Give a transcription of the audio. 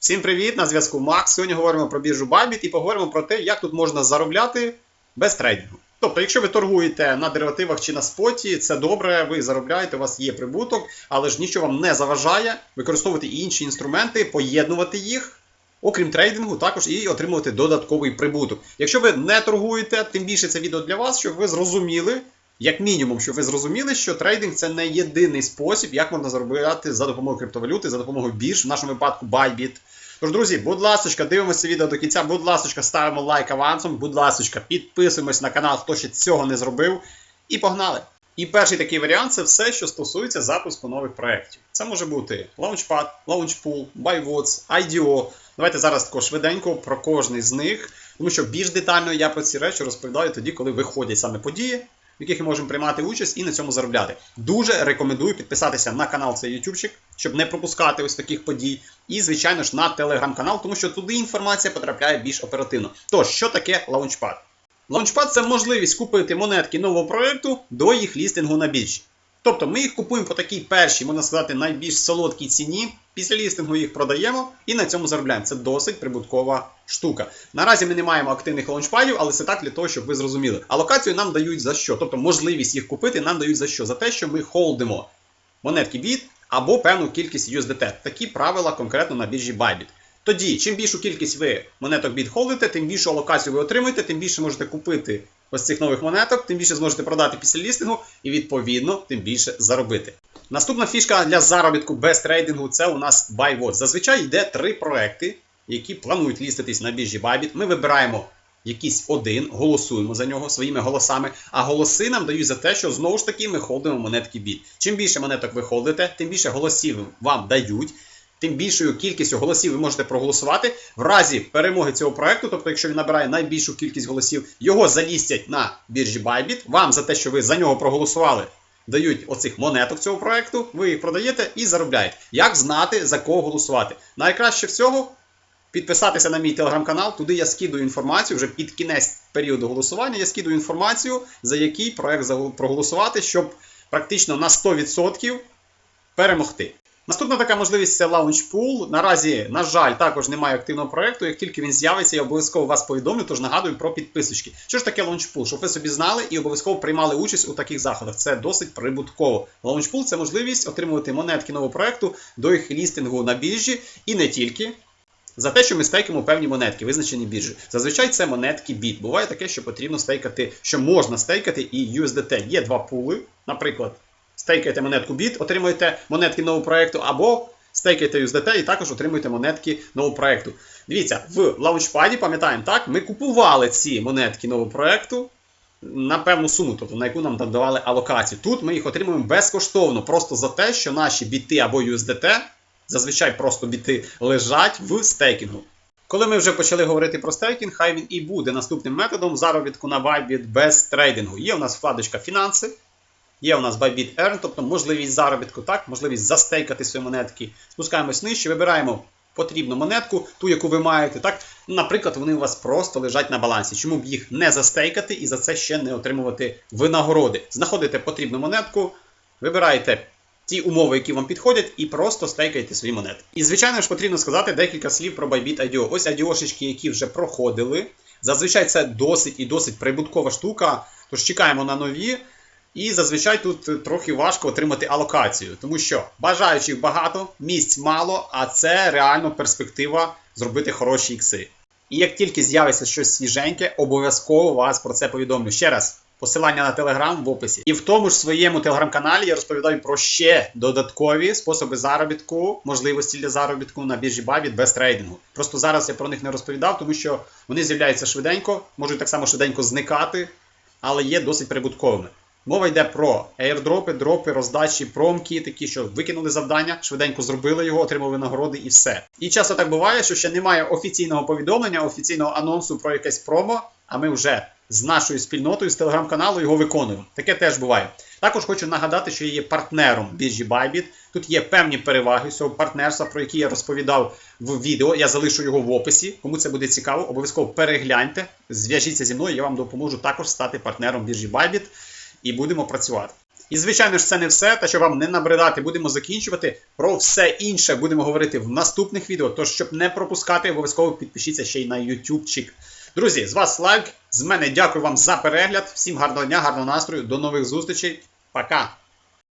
Всім привіт! На зв'язку Макс. Сьогодні говоримо про біржу Bybit і поговоримо про те, як тут можна заробляти без трейдингу. Тобто, якщо ви торгуєте на деривативах чи на споті, це добре, ви заробляєте, у вас є прибуток, але ж нічого вам не заважає використовувати інші інструменти, поєднувати їх. Окрім трейдингу, також і отримувати додатковий прибуток. Якщо ви не торгуєте, тим більше це відео для вас, щоб ви зрозуміли, як мінімум, щоб ви зрозуміли, що трейдинг це не єдиний спосіб, як можна заробляти за допомогою криптовалюти, за допомогою бірж, в нашому випадку Bybit. Тож, друзі, будь ласка, дивимося відео до кінця, будь ласка, ставимо лайк авансом, будь ласка, підписуємось на канал, хто ще цього не зробив. І погнали! І перший такий варіант це все, що стосується запуску нових проєктів. Це може бути Launchpad, Launchpool, BuyWoods, IDO. Давайте зараз тако швиденько про кожний з них, тому що більш детально я про ці речі розповідаю тоді, коли виходять саме події, в яких ми можемо приймати участь і на цьому заробляти. Дуже рекомендую підписатися на канал цей ютубчик, щоб не пропускати ось таких подій. І, звичайно ж, на телеграм-канал, тому що туди інформація потрапляє більш оперативно. Тож, що таке Launchpad? Launchpad це можливість купити монетки нового проєкту до їх лістингу на біржі. Тобто ми їх купуємо по такій першій, можна сказати, найбільш солодкій ціні. Після лістингу їх продаємо і на цьому заробляємо. Це досить прибуткова штука. Наразі ми не маємо активних лаунчпадів, але це так для того, щоб ви зрозуміли. А локацію нам дають за що? Тобто можливість їх купити нам дають за що? За те, що ми холдимо монетки BIT або певну кількість USDT. Такі правила конкретно на біржі Bybit. Тоді, чим більшу кількість ви монеток BIT холдите, тим більшу алокацію ви отримуєте, тим більше можете купити ось цих нових монеток, тим більше зможете продати після лістингу і, відповідно, тим більше заробити. Наступна фішка для заробітку без трейдингу це у нас BuyWatch. Зазвичай йде три проекти, які планують ліститись на біржі Bybit. Ми вибираємо якийсь один, голосуємо за нього своїми голосами, а голоси нам дають за те, що знову ж таки ми холдимо монетки BIT. Чим більше монеток ви холдите, тим більше голосів вам дають. Тим більшою кількістю голосів ви можете проголосувати. В разі перемоги цього проекту, тобто, якщо він набирає найбільшу кількість голосів, його залістять на біржі Bybit. Вам за те, що ви за нього проголосували, дають оцих монеток цього проекту, ви їх продаєте і заробляєте. Як знати, за кого голосувати? Найкраще всього підписатися на мій телеграм-канал. Туди я скидую інформацію вже під кінець періоду голосування. Я скидую інформацію, за який проект проголосувати, щоб практично на 100% перемогти. Наступна така можливість це Launchpool. Наразі, на жаль, також немає активного проекту. Як тільки він з'явиться, я обов'язково вас повідомлю, тож нагадую про підписочки. Що ж таке Launchpool? Щоб ви собі знали і обов'язково приймали участь у таких заходах. Це досить прибутково. Launchpool – це можливість отримувати монетки нового проекту до їх лістингу на біржі і не тільки. За те, що ми стейкимо певні монетки, визначені біржі. Зазвичай це монетки BIT. Буває таке, що потрібно стейкати, що можна стейкати і USDT. Є два пули, наприклад стейкаєте монетку BIT, отримуєте монетки нового проєкту, або стейкаєте USDT і також отримуєте монетки нового проєкту. Дивіться, в лаунчпаді, пам'ятаємо, так, ми купували ці монетки нового проєкту на певну суму, тобто на яку нам давали алокацію. Тут ми їх отримуємо безкоштовно, просто за те, що наші біти або USDT, зазвичай просто біти, лежать в стейкінгу. Коли ми вже почали говорити про стейкінг, хай він і буде наступним методом заробітку на Bybit без трейдингу. Є у нас вкладочка фінанси. Є у нас Bybit Earn, тобто можливість заробітку, так, можливість застейкати свої монетки. Спускаємось нижче, вибираємо потрібну монетку, ту, яку ви маєте. так. Наприклад, вони у вас просто лежать на балансі. Чому б їх не застейкати і за це ще не отримувати винагороди? Знаходите потрібну монетку, вибираєте ті умови, які вам підходять, і просто стейкаєте свої монети. І, звичайно ж, потрібно сказати декілька слів про Bybit IDO. Ось IDO-шечки, які вже проходили. Зазвичай це досить і досить прибуткова штука. Тож чекаємо на нові. І зазвичай тут трохи важко отримати алокацію, тому що бажаючих багато, місць мало, а це реально перспектива зробити хороші ікси. І як тільки з'явиться щось свіженьке, обов'язково вас про це повідомлю. Ще раз, посилання на телеграм в описі. І в тому ж своєму телеграм-каналі я розповідаю про ще додаткові способи заробітку, можливості для заробітку на біржі Bybit без трейдингу. Просто зараз я про них не розповідав, тому що вони з'являються швиденько, можуть так само швиденько зникати, але є досить прибутковими. Мова йде про аірдропи, дропи, роздачі, промки, такі, що викинули завдання, швиденько зробили його, отримали нагороди і все. І часто так буває, що ще немає офіційного повідомлення, офіційного анонсу про якесь промо, а ми вже з нашою спільнотою з телеграм-каналу його виконуємо. Таке теж буває. Також хочу нагадати, що я є партнером біржі Bybit. Тут є певні переваги цього партнерства, про які я розповідав в відео. Я залишу його в описі. Кому це буде цікаво, обов'язково перегляньте, зв'яжіться зі мною, я вам допоможу також стати партнером біржі Bybit і будемо працювати. І звичайно ж, це не все. Та щоб вам не набридати, будемо закінчувати. Про все інше будемо говорити в наступних відео. Тож, щоб не пропускати, обов'язково підпишіться ще й на ютубчик. Друзі, з вас лайк. З мене дякую вам за перегляд. Всім гарного дня, гарного настрою. До нових зустрічей. Пока!